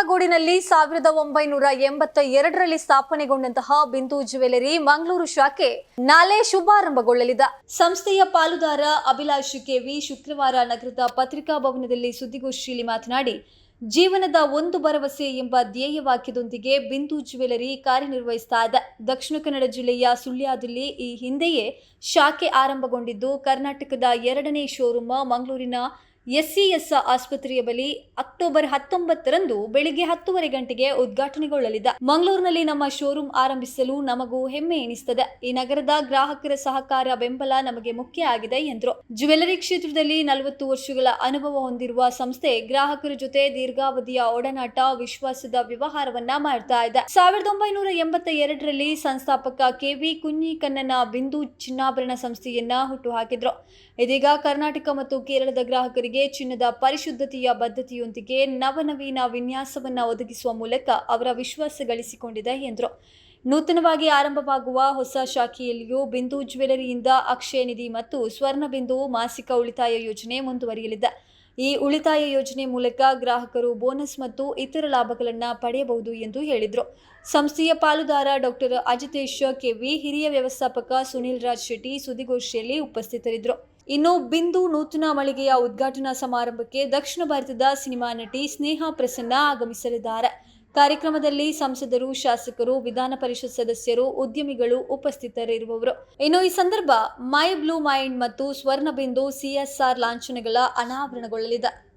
ಕಾಸರಗೋಡಿನಲ್ಲಿ ಸಾವಿರದ ಒಂಬೈನೂರ ಎಂಬತ್ತ ಎರಡರಲ್ಲಿ ಸ್ಥಾಪನೆಗೊಂಡಂತಹ ಬಿಂದು ಜ್ಯುವೆಲರಿ ಮಂಗಳೂರು ಶಾಖೆ ನಾಳೆ ಶುಭಾರಂಭಗೊಳ್ಳಲಿದೆ. ಸಂಸ್ಥೆಯ ಪಾಲುದಾರ ಅಭಿಲಾಷ್ ಕೆವಿ ಶುಕ್ರವಾರ ನಗರದ ಪತ್ರಿಕಾ ಭವನದಲ್ಲಿ ಸುದ್ದಿಗೋಷ್ಠಿಯಲ್ಲಿ ಮಾತನಾಡಿ, ಜೀವನದ ಒಂದು ಭರವಸೆ ಎಂಬ ಧ್ಯೇಯವಾಕ್ಯದೊಂದಿಗೆ ಬಿಂದು ಜ್ಯುವೆಲರಿ ಕಾರ್ಯನಿರ್ವಹಿಸ್ತಾ ಇದೆ. ದಕ್ಷಿಣ ಕನ್ನಡ ಜಿಲ್ಲೆಯ ಸುಳ್ಯದಲ್ಲಿ ಈ ಹಿಂದೆಯೇ ಶಾಖೆ ಆರಂಭಗೊಂಡಿದ್ದು, ಕರ್ನಾಟಕದ ಎರಡನೇ ಶೋರೂಮ್ ಮಂಗಳೂರಿನ ಎಸ್ಸಿಎಸ್ ಆಸ್ಪತ್ರೆಯ ಬಳಿ ಅಕ್ಟೋಬರ್ ಹತ್ತೊಂಬತ್ತರಂದು ಬೆಳಿಗ್ಗೆ ಹತ್ತುವರೆ ಗಂಟೆಗೆ ಉದ್ಘಾಟನೆಗೊಳ್ಳಲಿದೆ. ಮಂಗಳೂರಿನಲ್ಲಿ ನಮ್ಮ ಶೋರೂಮ್ ಆರಂಭಿಸಲು ನಮಗೂ ಹೆಮ್ಮೆ ಎನಿಸುತ್ತದೆ ಈ ನಗರದ ಗ್ರಾಹಕರ ಸಹಕಾರ ಬೆಂಬಲ ನಮಗೆ ಮುಖ್ಯ ಆಗಿದೆ ಎಂದರು. ಜ್ಯುವೆಲರಿ ಕ್ಷೇತ್ರದಲ್ಲಿ ನಲವತ್ತು ವರ್ಷಗಳ ಅನುಭವ ಹೊಂದಿರುವ ಸಂಸ್ಥೆ ಗ್ರಾಹಕರ ಜೊತೆ ದೀರ್ಘಾವಧಿಯ ಒಡನಾಟ, ವಿಶ್ವಾಸದ ವ್ಯವಹಾರವನ್ನ ಮಾಡ್ತಾ ಇದೆ. ಸಾವಿರದ ಒಂಬೈನೂರ ಎಂಬತ್ತ ಎರಡರಲ್ಲಿ ಸಂಸ್ಥಾಪಕ ಕೆವಿ ಕುഞ്ഞിಕಣ್ಣನ ಬಿಂದು ಚಿನ್ನಾಭರಣ ಸಂಸ್ಥೆಯನ್ನ ಹುಟ್ಟುಹಾಕಿದ್ರು ಇದೀಗ ಕರ್ನಾಟಕ ಮತ್ತು ಕೇರಳದ ಗ್ರಾಹಕರಿಗೆ ಚಿನ್ನದ ಪರಿಶುದ್ಧತೆಯ ಬದ್ಧತೆಯೊಂದಿಗೆ ನವನವೀನ ವಿನ್ಯಾಸವನ್ನು ಒದಗಿಸುವ ಮೂಲಕ ಅವರ ವಿಶ್ವಾಸ ಗಳಿಸಿಕೊಂಡಿದೆ ಎಂದರು. ನೂತನವಾಗಿ ಆರಂಭವಾಗುವ ಹೊಸ ಶಾಖೆಯಲ್ಲಿಯೂ ಬಿಂದು ಜ್ಯುವೆಲರಿಯಿಂದ ಅಕ್ಷಯ ನಿಧಿ ಮತ್ತು ಸ್ವರ್ಣ ಬಿಂದು ಮಾಸಿಕ ಉಳಿತಾಯ ಯೋಜನೆ ಮುಂದುವರಿಯಲಿದೆ. ಈ ಉಳಿತಾಯ ಯೋಜನೆ ಮೂಲಕ ಗ್ರಾಹಕರು ಬೋನಸ್ ಮತ್ತು ಇತರ ಲಾಭಗಳನ್ನು ಪಡೆಯಬಹುದು ಎಂದು ಹೇಳಿದರು. ಸಂಸ್ಥೆಯ ಪಾಲುದಾರ ಡಾಕ್ಟರ್ ಅಜಿತೇಶ್ ಕೆವಿ, ಹಿರಿಯ ವ್ಯವಸ್ಥಾಪಕ ಸುನಿಲ್ ರಾಜ್ ಶೆಟ್ಟಿ ಸುದ್ದಿಗೋಷ್ಠಿಯಲ್ಲಿ ಉಪಸ್ಥಿತರಿದ್ದರು. ಇನ್ನು ಬಿಂದು ನೂತನ ಮಳಿಗೆಯ ಉದ್ಘಾಟನಾ ಸಮಾರಂಭಕ್ಕೆ ದಕ್ಷಿಣ ಭಾರತದ ಸಿನಿಮಾ ನಟಿ ಸ್ನೇಹಾ ಪ್ರಸನ್ನ ಆಗಮಿಸಲಿದ್ದಾರೆ. ಕಾರ್ಯಕ್ರಮದಲ್ಲಿ ಸಂಸದರು, ಶಾಸಕರು, ವಿಧಾನ ಪರಿಷತ್ ಸದಸ್ಯರು, ಉದ್ಯಮಿಗಳು ಉಪಸ್ಥಿತರಿರುವವರು. ಇನ್ನು ಈ ಸಂದರ್ಭ ಮೈ ಬ್ಲೂ ಮೈಂಡ್ ಮತ್ತು ಸ್ವರ್ಣಬಿಂದು ಸಿಎಸ್ಆರ್ ಲಾಂಛನಗಳ ಅನಾವರಣಗೊಳ್ಳಲಿದೆ.